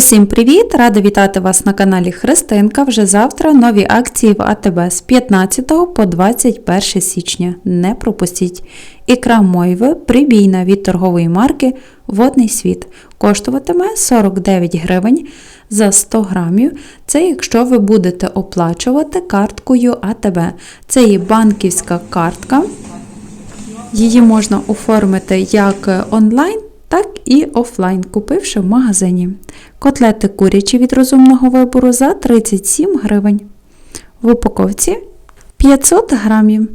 Усім привіт! Рада вітати вас на каналі Христинка. Вже завтра нові акції в АТБ з 15 по 21 січня. Не пропустіть. Ікра Мойви прибійна від торгової марки Водний світ. Коштуватиме 49 гривень за 100 грамів. Це якщо ви будете оплачувати карткою АТБ. Це є банківська картка. Її можна оформити як онлайн, так і офлайн, купивши в магазині. Котлети курячі від розумного вибору за 37 гривень. В упаковці 500 грамів.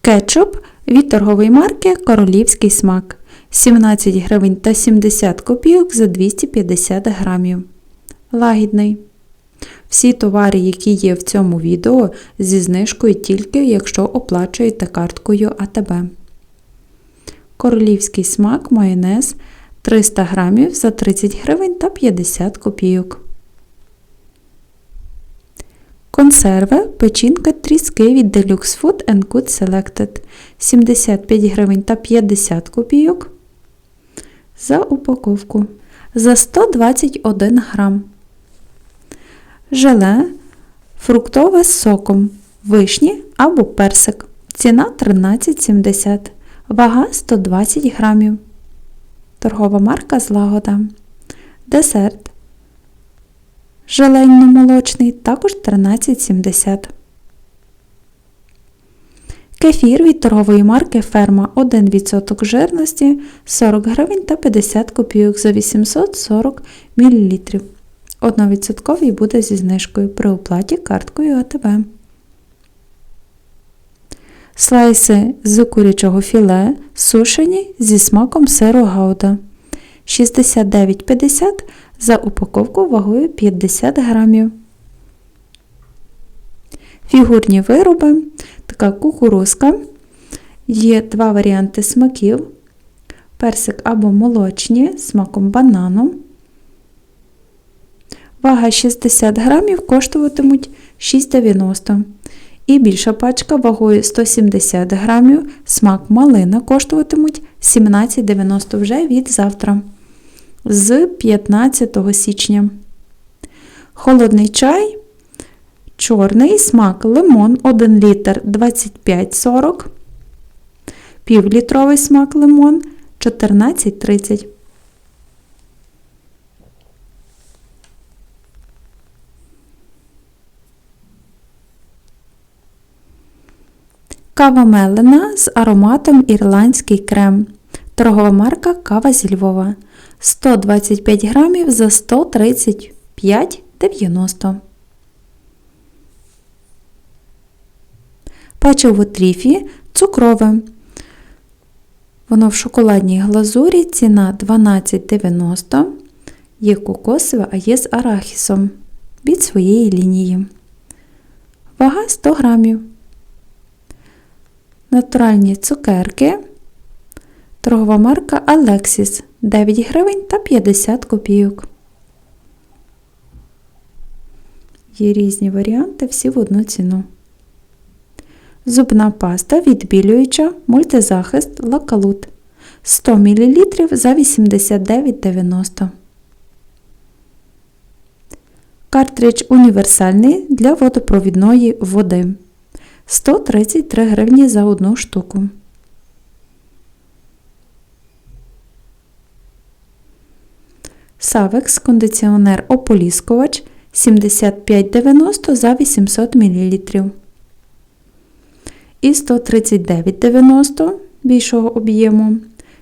Кетчуп від торгової марки Королівський смак 17 гривень та 70 копійок за 250 грамів. Лагідний. Всі товари, які є в цьому відео, зі знижкою тільки якщо оплачуєте карткою АТБ. Королівський смак майонез 300 грамів за 30 гривень та 50 копійок. Консерви печінка тріски від Deluxe Food and Good Selected 75 гривень та 50 копійок за упаковку за 121 грам. Желе фруктове з соком вишні або персик. Ціна 13,70 Вага 120 грамів. Торгова марка Злагода. Десерт. Желейно-молочний також 13,70. Кефір від торгової марки Ферма 1% жирності 40 гривень та 50 копійок за 840 мл. 1% буде зі знижкою при оплаті карткою АТБ. Слайси з курячого філе сушені зі смаком сиру гауда 69,50 за упаковку вагою 50 грамів. Фігурні вироби, така кукурузка. Є два варіанти смаків. Персик або молочні смаком банану. Вага 60 грамів коштуватимуть 6,90 і більша пачка вагою 170 грамів, смак малина коштуватимуть 17,90 вже від завтра з 15 січня. Холодний чай, чорний смак лимон 1 літр 25,40, півлітровий смак лимон 14,30. Кава мелена з ароматом ірландський крем. Торгова марка Кава зі Львова. 125 грамів за 135,90. Печиво тріфі цукрове. Воно в шоколадній глазурі. Ціна 12,90. Є кокосове, а є з арахісом від своєї лінії. Вага 100 грамів натуральні цукерки. Торгова марка Alexis 9 гривень та 50 копійок. Є різні варіанти, всі в одну ціну. Зубна паста відбілююча мультизахист лакалут 100 мл за 89,90. Картридж універсальний для водопровідної води. 133 гривні за одну штуку. Савекс кондиціонер ополіскувач 75,90 за 800 мл. І 139,90 більшого об'єму.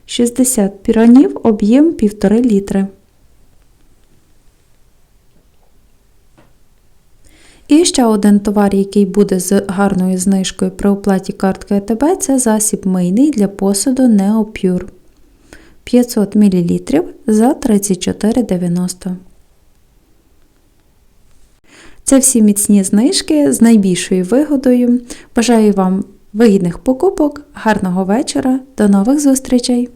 60 піранів об'єм 1,5 літри. І ще один товар, який буде з гарною знижкою при оплаті картки АТБ, це засіб мийний для посуду Neopure 500 мл за 34,90. Це всі міцні знижки з найбільшою вигодою. Бажаю вам вигідних покупок, гарного вечора, до нових зустрічей!